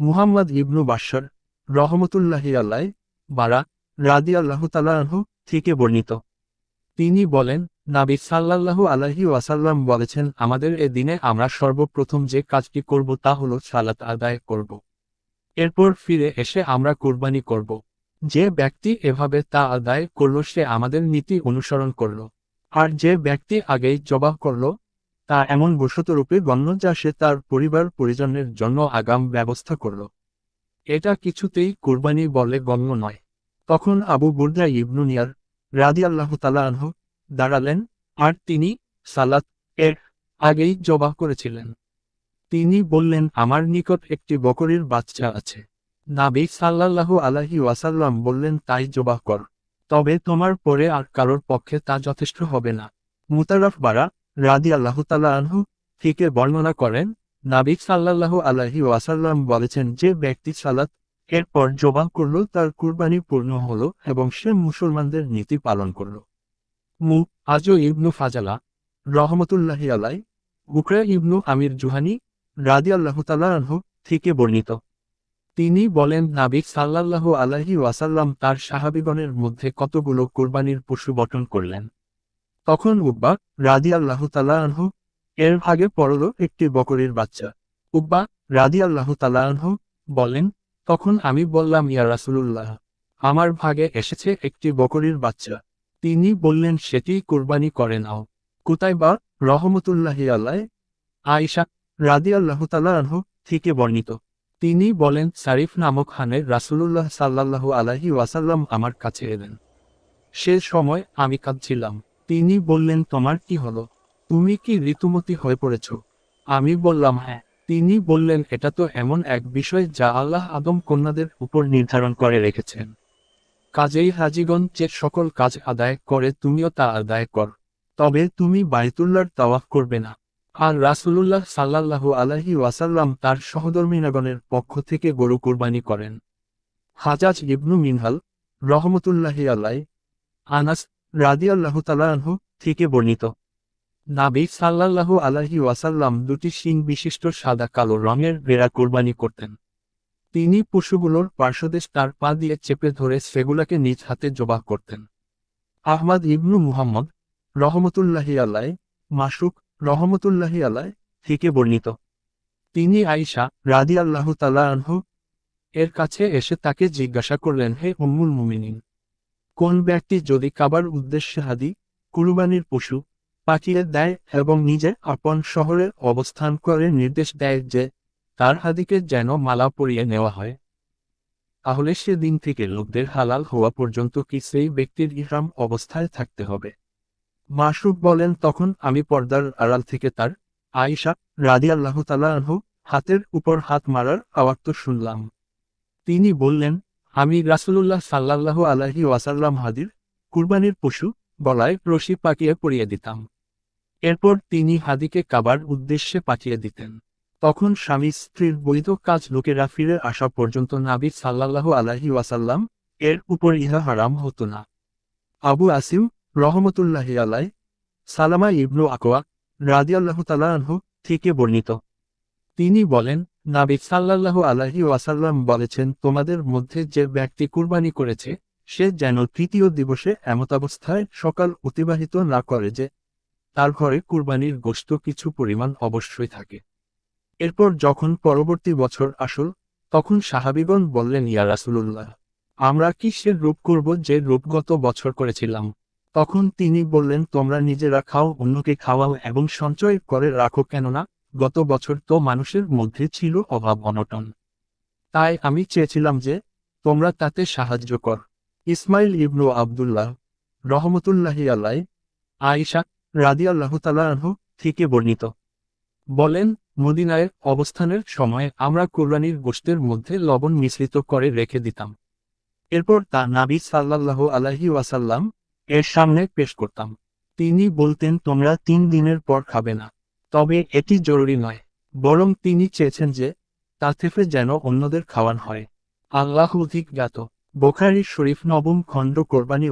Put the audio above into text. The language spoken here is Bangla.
মুহাম্মদ ইবনু বাশার রহমতুল্লাহি আল্লাহ বারা রাদি আল্লাহ তালাহ থেকে বর্ণিত। তিনি বলেন, নাবি সাল্লাল্লাহু আলাহি ওয়াসাল্লাম বলেছেন, আমাদের এ দিনে আমরা সর্বপ্রথম যে কাজটি করব তা হল সালাত আদায় করব। এরপর ফিরে এসে আমরা কোরবানি করব। যে ব্যক্তি এভাবে তা আদায় করল, সে আমাদের নীতি অনুসরণ করল। আর যে ব্যক্তি আগেই জবাব করল তা এমন বসত রূপে গণ্য যা সে তার পরিবার পরিজনের জন্য আগাম ব্যবস্থা করল। এটা কিছুতেই কোরবানি বলে গণ্য নয়। তখন আবু বুর্দা ইবনু নিয়ার রাদি আল্লাহ আনহু দাঁড়ালেন আর তিনি সালাত এর আগেই জবাব করেছিলেন। তিনি বললেন, আমার নিকট একটি বকরির বাচ্চা আছে। নাবি সাল্লাল্লাহু আলাহি ওয়াসাল্লাম বললেন, তাই জবাহ কর। তবে তোমার পরে আর কারোর পক্ষে তা যথেষ্ট হবে না। মুতারফ বারা রাদি আল্লাহ আনহু থেকে বর্ণনা করেন নাবিক সাল্লাল্লাহু আলাহি ওয়াসাল্লাম বলেছেন যে ব্যক্তি সালাত এরপর জবান করল, তার কুরবানি পূর্ণ হল এবং সে মুসলমানদের নীতি পালন করল। মু আজও ইবনু ফাজালা রহমতুল্লাহি আলাই বুকরা ইবনু আমির জুহানি রাদি আল্লাহ আনহু থেকে বর্ণিত। তিনি বলেন নাবিক সাল্লাল্লাহু আলাহি ওয়াসাল্লাম তার সাহাবিগণের মধ্যে কতগুলো কোরবানির পশু বটন করলেন? তখন উব্বা রাদি আল্লাহ আনহু এর ভাগে পড়ল একটি বকরির বাচ্চা। উব্বা রাদি আল্লাহ আনহু বলেন, তখন আমি বললাম, ইয়া রাসুলুল্লাহ, আমার ভাগে এসেছে একটি বকরির বাচ্চা। তিনি বললেন, সেটি কোরবানি করে নাও। কোথায় বা? রহমতুল্লাহি আল্লাহ আয়সা রাদি আল্লাহ আনহু থেকে বর্ণিত। তিনি বলেন, সারিফ নামক হানের রাসুলুল্লাহ সাল্লাল্লাহু আলাহি ওয়াসাল্লাম আমার কাছে এলেন। সে সময় আমি কাঁদছিলাম। তিনি বললেন, তোমার কি হলো? তুমি কি ঋতুমতি হয়ে পড়েছ? আমি বললাম হ্যাঁ। তিনি বললেন, এটা তো এমন এক বিষয় যা আল্লাহ আদম কন্যাদের উপর নির্ধারণ করে রেখেছেন। কাজেই হাজিগণ যে সকল কাজ আদায় করে, তুমিও তা আদায় কর। তবে তুমি বাইতুল্লার তাওয়াফ করবে না। আর রাসুলুল্লাহ সাল্লাল্লাহু আলাহি ওয়াসাল্লাম তার সহধর্মিনাগণের পক্ষ থেকে গরু কোরবানি করেন। হাজাজ ইবনু মিনহাল রহমতুল্লাহি আল্লাহ আনাস রাদি আল্লাহ তালাহু থেকে বর্ণিত। নাবি সাল্লাল্লাহু আলাহি ওয়াসাল্লাম দুটি শিং বিশিষ্ট সাদা কালো রঙের বেড়া কোরবানি করতেন। তিনি পশুগুলোর পার্শ্বদেশ তার পা দিয়ে চেপে ধরে সেগুলাকে নিজ হাতে জবাহ করতেন। আহমদ ইবনু মুহাম্মদ রহমতুল্লাহি আল্লাহ মাসুক রহমতুল্লাহি আল্লাহ থেকে বর্ণিত। তিনি আইসা রাদি আল্লাহ আনহু এর কাছে এসে তাকে জিজ্ঞাসা করলেন, হে উম্মুল মুমিনিন কোন ব্যক্তি যদি কাবার উদ্দেশ্যে হাদি, কুরবানির পশু পাঠিয়ে দেয় এবং নিজে আপন শহরে অবস্থান করে নির্দেশ দেয় যে তার হাদিকে যেন মালা পরিয়ে নেওয়া হয়। তাহলে সে দিন থেকে লোকদের হালাল হওয়া পর্যন্ত কি সেই ব্যক্তির ইহরাম অবস্থায় থাকতে হবে? মাসুক বলেন, তখন আমি পর্দার আড়াল থেকে তার আয়েশা রাদি আল্লাহ আনহু হাতের উপর হাত মারার আওয়াজ তো শুনলাম। তিনি বললেন আমি রাসুলুল্লাহ সাল্লাহ আলাহি ওয়াসাল্লাম হাদির কুরবানির পশু গলায় রশি পাকিয়ে পরিয়ে দিতাম। এরপর তিনি হাদিকে কাবার উদ্দেশ্যে পাঠিয়ে দিতেন। তখন স্বামী স্ত্রীর বৈধ কাজ লোকেরা ফিরে আসা পর্যন্ত নাবি সাল্লাহ আলাহি ওয়াসাল্লাম এর উপর ইহা হারাম হতো না। আবু আসিম রহমতুল্লাহি আলাই সালামা ইবনু আকোয়া রাদিয়াল্লাহ তালাহু থেকে বর্ণিত। তিনি বলেন নাবিক সাল্লাল্লাহু আলাহি ওয়াসাল্লাম বলেছেন, তোমাদের মধ্যে যে ব্যক্তি কুরবানি করেছে, সে যেন তৃতীয় দিবসে এমতাবস্থায় সকাল অতিবাহিত না করে যে, তার ঘরে কুরবানির গোস্ত কিছু পরিমাণ অবশ্যই থাকে। এরপর যখন পরবর্তী বছর আসল, তখন সাহাবিগণ বললেন, ইয়া রাসুলুল্লাহ, আমরা কি সে রূপ করব যে রূপগত বছর করেছিলাম? তখন তিনি বললেন, তোমরা নিজেরা খাও, অন্যকে খাওয়াও এবং সঞ্চয় করে রাখো কেননা গত বছর তো মানুষের মধ্যে ছিল অভাব অনটন। তাই আমি চেয়েছিলাম যে, তোমরা তাতে সাহায্য কর। ইসমাইল ইবনু আবদুল্লাহ রহমতুল্লাহি আল্লাহ আয়েশা রাদি আল্লাহ তালাহ থেকে বর্ণিত। বলেন, মদিনায় অবস্থানের সময় আমরা কোরবানির গোষ্ঠের মধ্যে লবণ মিশ্রিত করে রেখে দিতাম। এরপর তা নাবি সাল্লাল্লাহ আলাহি ওয়াসাল্লাম এর সামনে পেশ করতাম। তিনি বলতেন, তোমরা তিন দিনের পর খাবে না। তবে এটি জরুরি নয়, বরং তিনি চেয়েছেন যে তাতেফে যেন অন্যদের খাওয়ান হয়। আল্লাহ অধিক জ্ঞাত। বোখারি শরীফ নবম খণ্ড কোরবানি